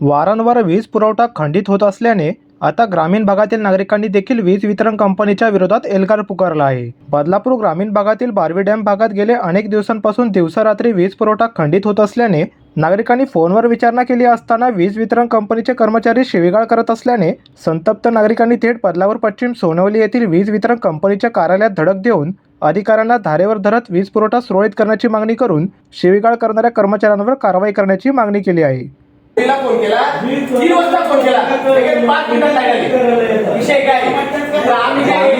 वारंवार वीज पुरवठा खंडित होत असल्याने आता ग्रामीण भागातील नागरिकांनी देखील वीज वितरण कंपनीच्या विरोधात एल्गार पुकारला आहे. बदलापूर ग्रामीण भागातील बारवी डॅम भागात गेले अनेक दिवसांपासून दिवसारात्री वीज पुरवठा खंडित होत असल्याने नागरिकांनी फोनवर विचारणा केली असताना वीज वितरण कंपनीचे कर्मचारी शिवीगाळ करत असल्याने संतप्त नागरिकांनी थेट बदलावर पश्चिम सोनवली येथील वीज वितरण कंपनीच्या कार्यालयात धडक देऊन अधिकाऱ्यांना धारेवर धरत वीज पुरवठा सुरळीत करण्याची मागणी करून शिवीगाळ करणाऱ्या कर्मचाऱ्यांवर कारवाई करण्याची मागणी केली आहे. तिला फोन केला तीन वाजता फोन केला लगेच पाच मिनिटात लाइट आली विषय काय तर आम्ही काय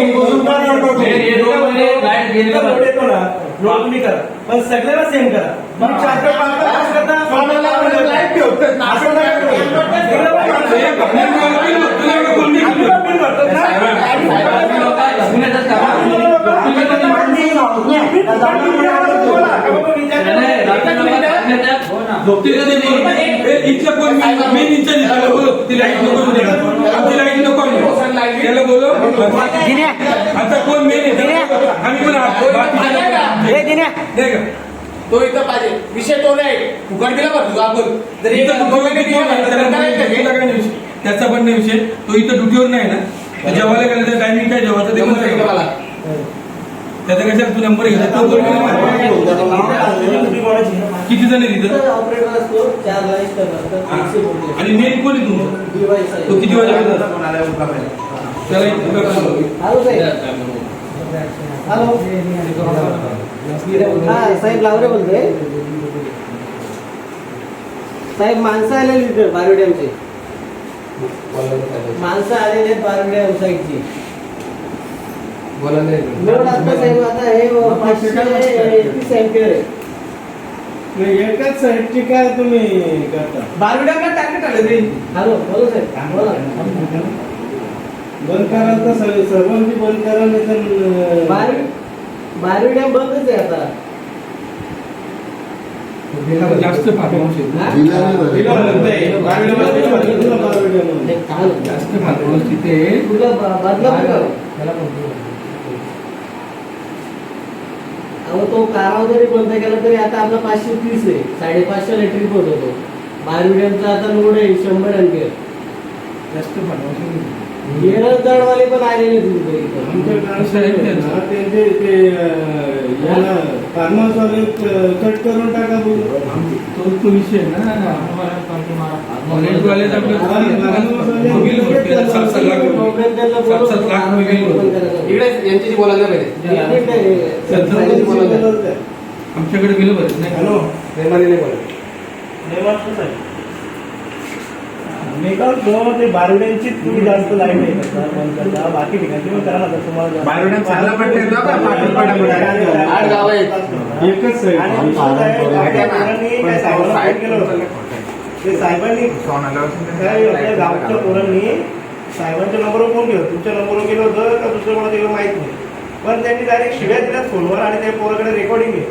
पण सगळ्याला सेम करा मग चार ते पाच तास करता कोणाला लाइट ठेवतात ना असं नाही झोपती इथलं कोण मी बोलो ती लाइट नको आमची लाइट नको. त्याला बोलो आता कोण मेन आम्ही पण? तो इथं पाहिजे विषय तो नाही. फुकट दिला तुझा आपण. जर त्याचा पण नाही विषय. तो इथं ड्युटीवर नाही ना. जेवायला गेलं तर टायमिंग काय? जेवायचं ते पण. त्याचा कशाला तू नंबर घेतला? तो किती जण आहे तिथं ऑपरेटर असतो चार लाइट करणार आणि मेन कोण आहे तुमचं? तो किती वाजेपर्यंत त्याला काम? हॅलो साहेब. हॅलो. हा साहेब लावरे बोलतोय. साहेब माणसं आलेली इथे बारवी डॅमचे माणसं आलेली आहेत बारवी डॅम साईडची लोड आता साहेब आता हे पाचशे एकतीस एम्पियर आहे. एकाच साईडची काय तुम्ही करता. बारवी डॅमला टार्गेट आलं रे हॅलो बोलो साहेब. बोला. बंद कराल तर सर्व- सर्वांची बंद करा नाही तर बारवी बारवी डॅम बंदच आहे आता. जास्त फार्महाऊस आहेत ना. हा? दिलं म्हणतंय. बारवी डॅममध्ये दिलं बारवी डॅममध्ये. नाही, काल- जास्त फार्महाऊस तिथे आहे. तुला ब- बदलापूर अहो तो काराव जरी बंद केला तरी आता आपला पाचशे तीस आहे. साडेपाचशे इलेक्ट्रिक होत होतो. बारवी आता लोड आहे शंभर एम्पियर जास्त जडवाले पण आलेले आमच्या त्यांचं. ते याला कट करून टाका बोलू तो तो विषय ना बिल बिल यांच्याशी बोलायला पाहिजे. हॅलो आमच्याकडे बिल भरत नाही प्रेमाने नाही बोलायचं. मी काय म्हणतो, ते बारवड्यांची तुम्ही जास्त करता बंद करता बाकी ठिकाणी तुम्ही करा ना तर तुम्हाला बारवड्यात चांगलं पडतंय ना बा, पाटील पाड्यामध्ये. आठ गावं आहेत. एकच साईड आणि दुसरं काय, आपल्या पोरांनी काय साहेबांना फोन केलं होतं. ते साहेबांनी काय आपल्या गावच्या पोरांनी साहेबांच्या नंबरवर फोन केलं. तुमच्या नंबरवर केलं होतं का दुसरं कोणाचं केलं माहीत नाही. पण त्यांनी डायरेक्ट शिव्या दिल्या फोनवर आणि त्या पोराकडे रेकॉर्डिंग आहे.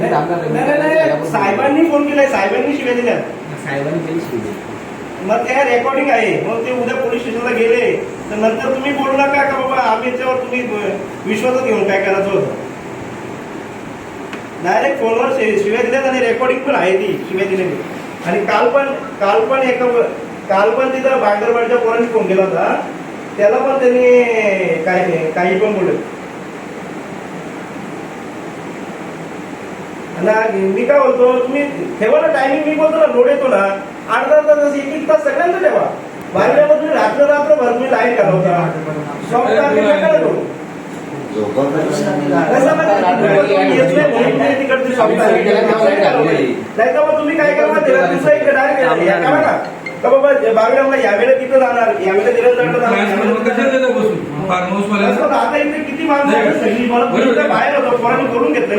नाही, नाही, नाही, नाही. साहेबांनी फोन केलाय. साहेबांनी शिव्या दिल्या मग ते रेकॉर्डिंग आहे. मग ते उद्या पोलीस स्टेशनला गेले तर नंतर तुम्ही बोलू नका का बाबा आम्ही याच्यावर तुम्ही विश्वास घेऊन काय करायचं होतं डायरेक्ट फोनवर शिव्या दिल्यात आणि रेकॉर्डिंग पण आहे ती शिव्या दिलेली. आणि काल पण काल पण एका काल पण तिथं बांगरवाडच्या पोरांनी फोन केला होता. त्याला पण त्यांनी काय काही पण बोलत आणि मी काय बोलतो तुम्ही ठेवा ना टायमिंग मी बोलतो ना लोड येतो ना. अर्धा तास एक एक तास सगळ्यांना ठेवा. बाहेर तुम्ही रात्र रात्रभर घालवता. कसं माहिती आहे? तुम्ही येत नाही म्हणून तुम्ही मग काय करा त्याला दुसरं एक डायरेक्ट करा ना. का बाबा बागड्याला यावेळेला तिथं जाणार यावेळेला दिलं जाणार. आता इथे किती माणसं सगळी मला बाहेर होतो पोरांनी बोलून घेतलंय